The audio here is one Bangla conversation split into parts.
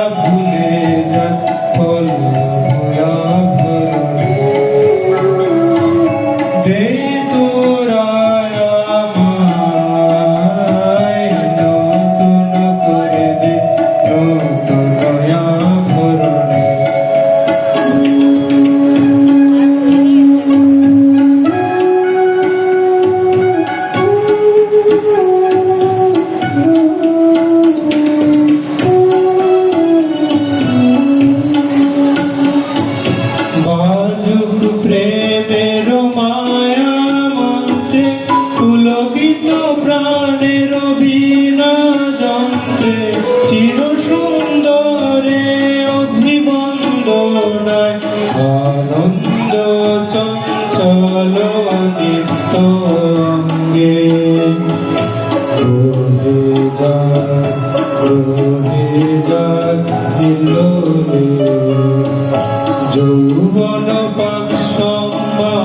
Love you. চঞ্চল নিত্য অঙ্গে রোহে যা রোহে যা নিলোলে যৌবন সম্মান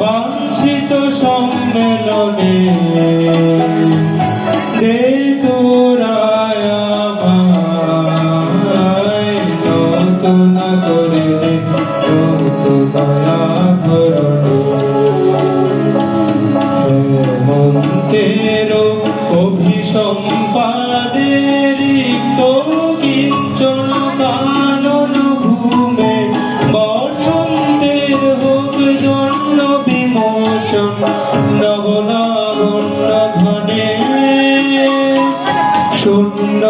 বাঞ্ছিত সম্মেলনে ঘনে শূন্য